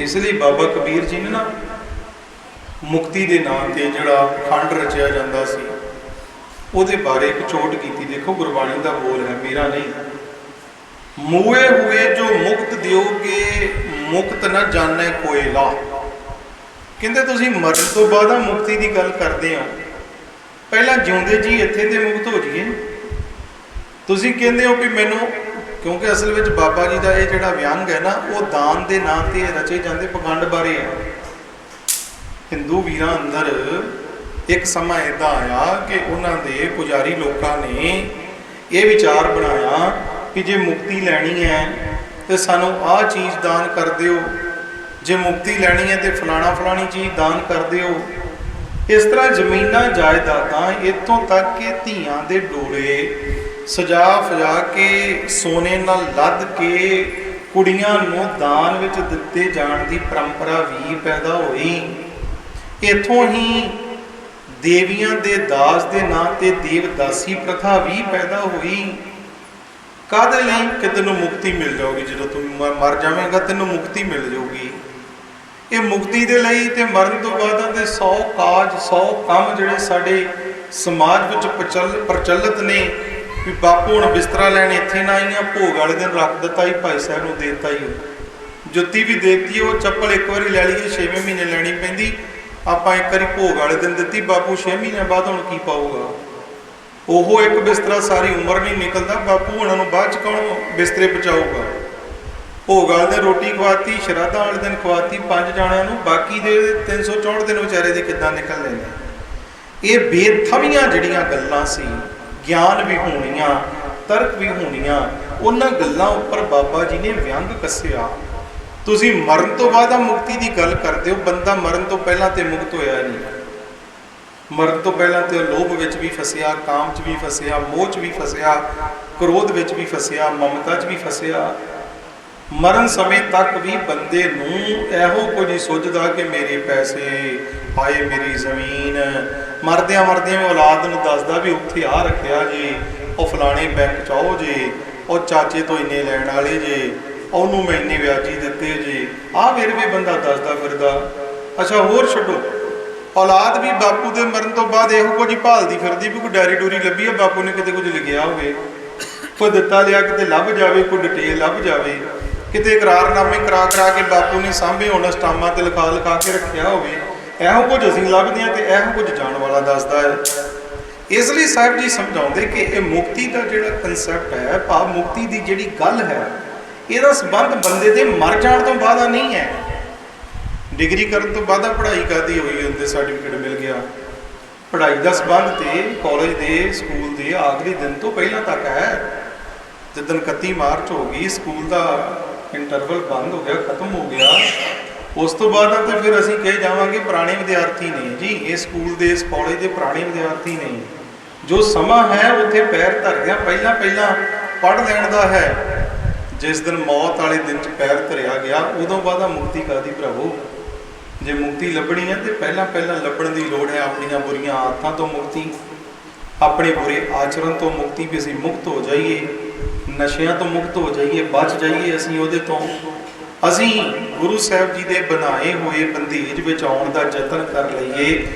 ਇਸ ਲਈ ਬਾਬਾ ਕਬੀਰ ਜੀ ਨੇ ਨਾ ਮੁਕਤੀ ਦੇ ਨਾਂ ਤੇ ਜਿਹੜਾ ਖੰਡ ਰਚਿਆ ਜਾਂਦਾ ਸੀ, ਉਹਦੇ ਬਾਰੇ ਇੱਕ ਚੋਟ ਕੀਤੀ। ਦੇਖੋ ਗੁਰਬਾਣੀ ਦਾ ਬੋਲ ਹੈ, ਮੇਰਾ ਨਹੀਂ। ਮੂਏ ਹੋਏ ਜੋ ਮੁਕਤ ਦਿਓਗੇ, ਮੁਕਤ ਨਾ ਜਾਣੈ ਕੋਇ ਲਾ। ਕਹਿੰਦੇ ਤੁਸੀਂ ਮਰਨ ਤੋਂ ਬਾਅਦ ਆ ਮੁਕਤੀ ਦੀ ਗੱਲ ਕਰਦੇ ਹੋ ਪਹਿਲਾਂ ਜਿਉਂਦੇ ਜੀ ਇੱਥੇ ਤੇ ਮੁਕਤ ਹੋ ਜਾਈਏ। ਤੁਸੀਂ ਕਹਿੰਦੇ ਹੋ ਕਿ ਮੈਨੂੰ ਕਿਉਂਕਿ ਅਸਲ ਵਿੱਚ ਬਾਬਾ ਜੀ ਦਾ ਇਹ ਜਿਹੜਾ ਵਿਅੰਗ ਹੈ ਨਾ, ਉਹ ਦਾਨ ਦੇ ਨਾਂ ਤੇ ਰਚੇ ਜਾਂਦੇ ਪਖੰਡ ਬਾਰੇ ਹੈ। ਹਿੰਦੂ ਵੀਰਾਂ ਅੰਦਰ ਇੱਕ ਸਮਾਂ ਇਦਾਂ ਆਇਆ ਕਿ ਉਹਨਾਂ ਦੇ ਪੁਜਾਰੀ ਲੋਕਾਂ ਨੇ ਇਹ ਵਿਚਾਰ ਬਣਾਇਆ ਕਿ ਜੇ ਮੁਕਤੀ ਲੈਣੀ ਹੈ, ਤੇ ਸਾਨੂੰ ਆਹ ਚੀਜ਼ ਦਾਨ ਕਰ ਦਿਓ। ਜੇ ਮੁਕਤੀ ਲੈਣੀ ਹੈ, ਤੇ ਫਲਾਣਾ ਫਲਾਣੀ ਚੀਜ਼ ਦਾਨ ਕਰ ਦਿਓ। ਇਸ ਤਰ੍ਹਾਂ ਜ਼ਮੀਨਾਂ ਜਾਇਦਾਦਾਂ ਇੱਥੋਂ ਤੱਕ ਕਿ ਧੀਆਂ ਦੇ ਡੋਲੇ ਸਜਾ ਫਜਾ ਕੇ ਸੋਨੇ ਨਾਲ ਲੱਦ ਕੇ ਕੁੜੀਆਂ ਨੂੰ ਦਾਨ ਵਿੱਚ ਦਿੱਤੇ ਜਾਣ ਦੀ ਪਰੰਪਰਾ ਵੀ ਪੈਦਾ ਹੋਈ। ਇਥੋਂ ਹੀ ਦੇਵੀਆਂ ਦੇ ਦਾਸ ਦੇ ਨਾਂ ਤੇ ਦੇਵਦਾਸੀ ਪ੍ਰਥਾ ਵੀ ਪੈਦਾ ਹੋਈ। ਕਾਦੇ ਲਈ? ਕਿ ਤੈਨੂੰ ਮੁਕਤੀ ਮਿਲ ਜਾਊਗੀ ਜਦੋਂ ਤੂੰ ਮ- ਮਰ ਜਾਵੇਂਗਾ, ਤੈਨੂੰ ਮੁਕਤੀ ਮਿਲ ਜਾਊਗੀ। ਇਹ ਮੁਕਤੀ ਦੇ ਲਈ ਤੇ ਮਰਨ ਤੋਂ ਬਾਅਦ ਦੇ 100 ਕਾਜ 100 ਕੰਮ ਜਿਹੜੇ ਸਾਡੇ ਸਮਾਜ ਵਿੱਚ ਪ੍ਰਚਲ ਪ੍ਰਚਲਿਤ ਨੇ ਵੀ ਬਾਪੂ ਹੁਣ ਬਿਸਤਰਾ ਲੈਣ ਇੱਥੇ ਨਾ ਆਈਆਂ, ਭੋਗ ਵਾਲੇ ਦਿਨ ਰੱਖ ਦਿੱਤਾ ਹੀ, ਭਾਈ ਸਾਹਿਬ ਨੂੰ ਦੇਤਾ ਹੀ। ਜੁੱਤੀ ਵੀ ਦੇਤੀ, ਉਹ ਚੱਪਲ ਇੱਕ ਵਾਰੀ ਲੈ ਲਈਏ 6ਵੇਂ ਮਹੀਨੇ ਲੈਣੀ ਪੈਂਦੀ। ਆਪਾਂ ਇੱਕ ਵਾਰੀ ਭੋਗ ਵਾਲੇ ਦਿਨ ਦਿੱਤੀ, ਬਾਪੂ 6 ਮਹੀਨਿਆਂ ਬਾਅਦ ਹੁਣ ਕੀ ਪਾਊਗਾ? ਉਹ ਇੱਕ ਬਿਸਤਰਾ ਸਾਰੀ ਉਮਰ ਨਹੀਂ ਨਿਕਲਦਾ, ਬਾਪੂ ਉਹਨਾਂ ਨੂੰ ਬਾਅਦ ਚ ਕੌਣ ਬਿਸਤਰੇ ਪਹੁੰਚਾਊਗਾ? ਭੋਗ ਵਾਲੇ ਦਿਨ ਰੋਟੀ ਖਵਾਤੀ, ਸ਼ਰਾਧਾਂ ਵਾਲੇ ਦਿਨ ਖਵਾਤੀ, ਪੰਜ ਜਾਣਿਆਂ ਨੂੰ, ਬਾਕੀ ਦੇ 364 ਦਿਨ ਵਿਚਾਰੇ ਦੇ ਕਿੱਦਾਂ ਨਿਕਲਣੇ ਨੇ? ਇਹ ਬੇਥਮੀਆਂ ਜਿਹੜੀਆਂ ਗੱਲਾਂ ਸੀ ਗਿਆਨ ਵੀ ਹੋਣੀਆਂ, ਤਰਕ ਵੀ ਹੋਣੀਆਂ, ਉਹਨਾਂ ਗੱਲਾਂ ਉੱਪਰ ਬਾਬਾ ਜੀ ਨੇ ਵਿਅੰਗ ਕੱਸਿਆ। ਤੁਸੀਂ ਮਰਨ ਤੋਂ ਬਾਅਦ ਆ ਮੁਕਤੀ ਦੀ ਗੱਲ ਕਰਦੇ ਹੋ, ਬੰਦਾ ਮਰਨ ਤੋਂ ਪਹਿਲਾਂ ਤੇ ਮੁਕਤ ਹੋਇਆ ਨਹੀਂ। ਮਰਨ ਤੋਂ ਪਹਿਲਾਂ ਤੇ ਲੋਭ ਵਿੱਚ ਵੀ ਫਸਿਆ, ਕਾਮ 'ਚ ਵੀ ਫਸਿਆ, ਮੋਹ 'ਚ ਵੀ ਫਸਿਆ, ਕ੍ਰੋਧ ਵਿੱਚ ਵੀ ਫਸਿਆ, ਮਮਤਾ 'ਚ ਵੀ ਫਸਿਆ। ਮਰਨ ਸਮੇਂ ਤੱਕ ਵੀ ਬੰਦੇ ਨੂੰ ਇਹੋ ਕੁਝ ਸੋਚਦਾ ਕਿ ਮੇਰੇ ਪੈਸੇ ਆਏ ਮੇਰੀ ਜ਼ਮੀਨ। ਮਰਦਿਆਂ ਮਰਦਿਆਂ ਔਲਾਦ ਨੂੰ ਦੱਸਦਾ ਵੀ ਉੱਥੇ ਆ ਰੱਖਿਆ ਜੀ, ਉਹ ਫਲਾਣੇ ਬੈਂਕ ਚ ਆਓ ਜੀ, ਉਹ ਚਾਚੇ ਤੋਂ ਇੰਨੇ ਲੈਣ ਵਾਲੇ ਜੀ, ਉਹਨੂੰ ਮੈਂ ਇੰਨੇ ਵਿਆਜੀ ਦਿੱਤੇ ਜੀ। ਆਹ ਫਿਰ ਵੀ ਬੰਦਾ ਦੱਸਦਾ ਫਿਰਦਾ। ਅੱਛਾ, ਹੋਰ ਛੱਡੋ। ਔਲਾਦ ਵੀ ਬਾਪੂ ਦੇ ਮਰਨ ਤੋਂ ਬਾਅਦ ਇਹੋ ਕੁਝ ਭਾਲਦੀ ਫਿਰਦੀ ਵੀ ਕੋਈ ਡੈਰੀ ਡੂਰੀ ਲੱਭੀ ਆ, ਬਾਪੂ ਨੇ ਕਿਤੇ ਕੁਝ ਲਿਖਿਆ ਹੋਵੇ। ਕੋਈ ਦਿੱਤਾ ਲਿਆ ਕਿਤੇ ਲੱਭ ਜਾਵੇ, ਕੋਈ ਡਿਟੇਲ ਲੱਭ ਜਾਵੇ। ਕਿਤੇ ਇਕਰਾਰਨਾਮੇ ਕਰਾ ਕਰਾ ਕੇ ਬਾਪੂ ਨੇ ਸਾਂਭੇ ਹੋਣ ਸਟਾਮਾਂ ਤੇ ਲਿਖਾ ਲਿਖਾ ਕੇ ਰੱਖਿਆ ਹੋਵੇ, ਇਹੋ ਕੁਝ ਅਸੀਂ ਲੱਭਦੇ ਹਾਂ ਤੇ ਇਹੋ ਕੁਝ ਜਾਣ ਵਾਲਾ ਦੱਸਦਾ ਹੈ। ਇਸ ਲਈ ਸਾਹਿਬ ਜੀ ਸਮਝਾਉਂਦੇ ਕਿ ਇਹ ਮੁਕਤੀ ਦਾ ਜਿਹੜਾ ਕਨਸੈਪਟ ਹੈ, ਭਾਵ ਮੁਕਤੀ ਦੀ ਜਿਹੜੀ ਗੱਲ ਹੈ, ਇਹਦਾ ਸੰਬੰਧ ਬੰਦੇ ਦੇ ਮਰ ਜਾਣ ਤੋਂ ਬਾਅਦ ਨਹੀਂ ਹੈ। ਡਿਗਰੀ ਕਰਨ ਤੋਂ ਬਾਅਦ ਪੜ੍ਹਾਈ ਕਰਦੀ ਹੋਈ ਹੁੰਦੇ ਸਰਟੀਫਿਕੇਟ ਮਿਲ ਗਿਆ। ਪੜ੍ਹਾਈ ਦਾ ਸੰਬੰਧ ਤੇ ਕਾਲਜ ਦੇ ਸਕੂਲ ਦੇ ਆਖਰੀ ਦਿਨ ਤੋਂ ਪਹਿਲਾਂ ਤੱਕ ਹੈ। ਜਿੱਦਣ 31 ਮਾਰਚ ਹੋ ਗਈ ਸਕੂਲ ਦਾ ਇੰਟਰਵਲ ਬੰਦ ਹੋ ਗਿਆ, ਖਤਮ ਹੋ ਗਿਆ। ਉਸ ਤੋਂ ਬਾਅਦ ਤਾਂ ਫਿਰ ਅਸੀਂ ਕਹੇ ਜਾਵਾਂਗੇ ਪੁਰਾਣੇ ਵਿਦਿਆਰਥੀ ਨੇ ਜੀ। ਇਸ ਸਕੂਲ ਦੇ, ਇਸ ਕਾਲਜ ਦੇ ਪੁਰਾਣੇ ਵਿਦਿਆਰਥੀ ਨੇ। ਜੋ ਸਮਾਂ ਹੈ, ਉੱਥੇ ਪੈਰ ਧਰਦਿਆਂ ਪਹਿਲਾਂ ਪਹਿਲਾਂ ਪੜ੍ਹ ਲੈਣ ਦਾ ਹੈ। ਜਿਸ ਦਿਨ ਮੌਤ ਵਾਲੇ ਦਿਨ ਚ ਪੈਰ ਧਰਿਆ ਗਿਆ, ਉਦੋਂ ਬਾਅਦ ਆ ਮੁਕਤੀ ਕਾਦੀ ਭਰਾਵੋ? ਜੇ ਮੁਕਤੀ ਲੱਭਣੀ ਹੈ, ਤੇ ਪਹਿਲਾਂ ਪਹਿਲਾਂ ਲੱਭਣ ਦੀ ਲੋੜ ਹੈ ਆਪਣੀਆਂ ਬੁਰੀਆਂ ਆਦਤਾਂ ਤੋਂ ਮੁਕਤੀ। ਆਪਣੇ ਬੁਰੇ ਆਚਰਣ ਤੋਂ ਮੁਕਤੀ ਵੀ ਅਸੀਂ ਮੁਕਤ ਹੋ ਜਾਈਏ। ਨਸ਼ਿਆਂ ਤੋਂ ਮੁਕਤ ਹੋ ਜਾਈਏ, ਬਚ ਜਾਈਏ ਅਸੀਂ ਉਹਦੇ ਤੋਂ। ਅਸੀਂ ਗੁਰੂ ਸਾਹਿਬ ਜੀ ਦੇ ਬਣਾਏ ਹੋਏ ਬੰਦੇਜ ਵਿੱਚ ਆਉਣ ਦਾ ਯਤਨ ਕਰ ਲਈਏ।